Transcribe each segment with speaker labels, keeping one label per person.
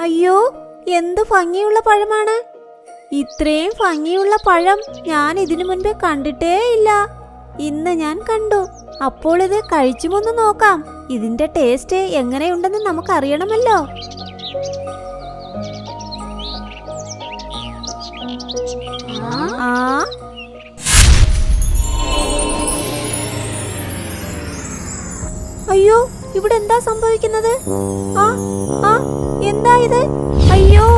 Speaker 1: അയ്യോ എന്ത് ഭംഗിയുള്ള പഴമാണ്. ഇത്രയും ഭംഗിയുള്ള പഴം ഞാൻ ഇതിനു മുൻപേ കണ്ടിട്ടേ ഇല്ല. ഇന്ന് ഞാൻ കണ്ടു. അപ്പോൾ ഇത് കഴിച്ചുമൊന്ന് നോക്കാം. ഇതിന്റെ ടേസ്റ്റ് എങ്ങനെയുണ്ടെന്ന് നമുക്കറിയണമല്ലോ. അയ്യോ ഇവിടെ എന്താ സംഭവിക്കുന്നത്? ആ ആ എന്താ ഇത്? അയ്യോ.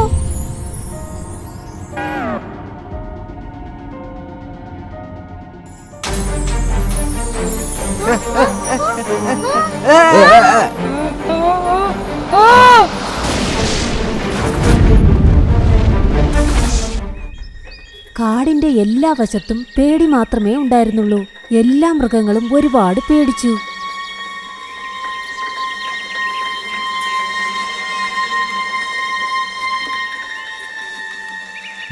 Speaker 1: കാടിന്റെ എല്ലാ വശത്തും പേടി മാത്രമേ ഉണ്ടായിരുന്നുള്ളൂ. എല്ലാ മൃഗങ്ങളും ഒരുപാട് പേടിച്ചു.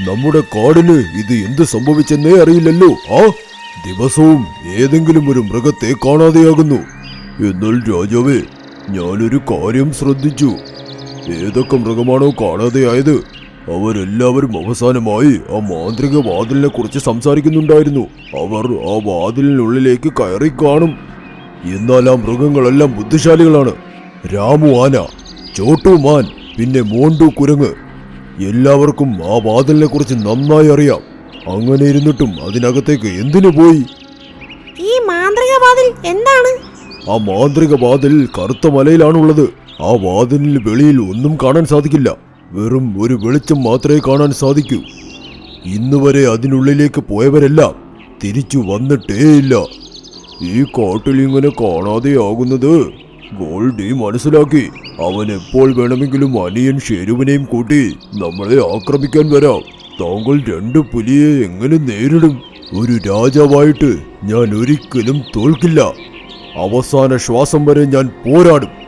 Speaker 2: നമ്മുടെ കാടിന് ഇത് എന്ത് സംഭവിച്ചെന്നേ അറിയില്ലല്ലോ. ആ ദിവസവും ഏതെങ്കിലും ഒരു മൃഗത്തെ കാണാതെയാകുന്നു. എന്നാൽ രാജാവേ ഞാനൊരു കാര്യം ശ്രദ്ധിച്ചു. ഏതൊക്കെ മൃഗമാണോ കാണാതെയായത് അവരെല്ലാവരും അവസാനമായി ആ മാന്ത്രിക വാതിലിനെ കുറിച്ച് സംസാരിക്കുന്നുണ്ടായിരുന്നു. അവർ ആ വാതിലിനുള്ളിലേക്ക് കയറി കാണും. എന്നാൽ ആ മൃഗങ്ങളെല്ലാം ബുദ്ധിശാലികളാണ്. രാമു ആന ചോട്ടു മാൻ പിന്നെ മോണ്ടു കുരങ്ങ് എല്ലാവർക്കും ആ വാതിലിനെ കുറിച്ച് നന്നായി അറിയാം. അങ്ങനെ ഇരുന്നിട്ടും അതിനകത്തേക്ക് എന്തിനു പോയി?
Speaker 1: ഈ മാന്ത്രിക വാതിൽ എന്താണ്?
Speaker 2: ആ മാന്ത്രിക വാതിൽ കറുത്ത മലയിലാണുള്ളത്. ആ വാതിലിന് വെളിയിൽ ഒന്നും കാണാൻ സാധിക്കില്ല. വെറും ഒരു വെളിച്ചം മാത്രമേ കാണാൻ സാധിക്കൂ. ഇന്നുവരെ അതിനുള്ളിലേക്ക് പോയവരെല്ലാം തിരിച്ചു വന്നിട്ടേയില്ല. ഈ കാട്ടിൽ ഇങ്ങനെ കാണാതെയാകുന്നത് ഗോൾഡി മനസ്സിലാക്കി. അവൻ എപ്പോൾ വേണമെങ്കിലും അനിയൻ ഷെരുവിനെയും കൂട്ടി നമ്മളെ ആക്രമിക്കാൻ വരാം. താങ്കൾ രണ്ട് പുലിയെ എങ്ങനെ നേരിടും? ഒരു രാജാവായിട്ട് ഞാൻ ഒരിക്കലും തോൽക്കില്ല. അവസാന ശ്വാസം വരെ ഞാൻ പോരാടും.